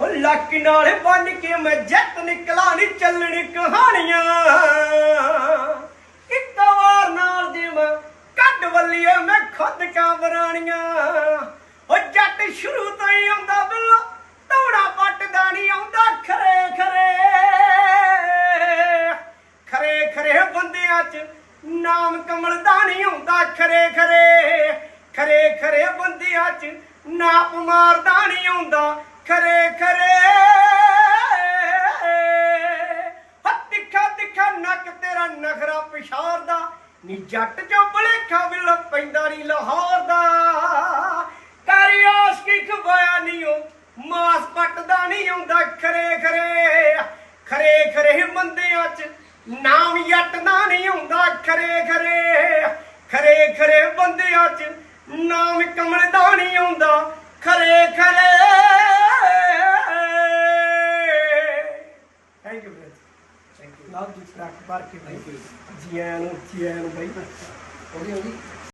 ਉਹ ਲੱਕ ਨਾਲ ਬੰਨ ਕੇ ਮੈਂ ਜੱਟ ਨਿਕਲਾ ਨਹੀਂ ਚੱਲਣ ਕਹਾਣੀਆਂ। ਇੱਕ ਵਾਰ ਨਾਲ ਜੇ ਮੈਂ ਕੱਢ ਵੱਲੀਏ ਮੈਂ ਖੁਦ ਕਾਬਰਾਣੀਆਂ ਉਹ ਜੱਟ ਸ਼ੁਰੂ ਤੋਂ ਹੀ ਆਉਂਦਾ ਬਿੱਲੋ ਤੌੜਾ ਪੱਟਦਾ ਨਹੀਂ ਆਉਂਦਾ, ਖਰੇ ਖਰੇ। ਖਰੇ ਖਰੇ ਬੰਦਿਆਂ 'ਚ ਨਾਮ ਕਮਲ ਦਾ ਨਹੀਂ ਆਉਂਦਾ, ਖਰੇ ਖਰੇ। ਖਰੇ ਖਰੇ ਬੰਦਿਆਂ 'ਚ ਨਾਪ ਮਾਰਦਾ ਨਹੀਂ ਆਉਂਦਾ ਖਰੇ ਖਰੇ। ਹ ਤਿੱਖਾ ਤਿੱਖਾ ਨੱਕ ਤੇਰਾ ਨਖਰਾ ਪਿਸ਼ਾਰ ਦਾ ਨੀ ਜੱਟ ਚੋਂ ਭਲੇਖਾ ਵਿਲ ਪੈਂਦਾ ਨਹੀਂ ਲਾਹੌਰ ਦਾ ਕਰੀ ਆਸ਼ਕੀ ਖਵਾਇਆ ਨਹੀਂ ਉਹ? ਮਾਸ ਪੱਟਦਾ ਨਹੀਂ ਆਉਂਦਾ ਖਰੇ ਖਰੇ। ਖਰੇ ਖਰੇ ਬੰਦਿਆਂ 'ਚ ਨਾਮ ਜੱਟ ਦਾ ਨਹੀਂ ਆਉਂਦਾ ਖਰੇ ਖਰੇ। ਖਰੇ ਖਰੇ ਬੰਦਿਆਂ 'ਚ ਨਾਮ ਕਮਲ Obrigado, you, brother. Obrigado you. Love this track. Thank you. Thank you. Thank you.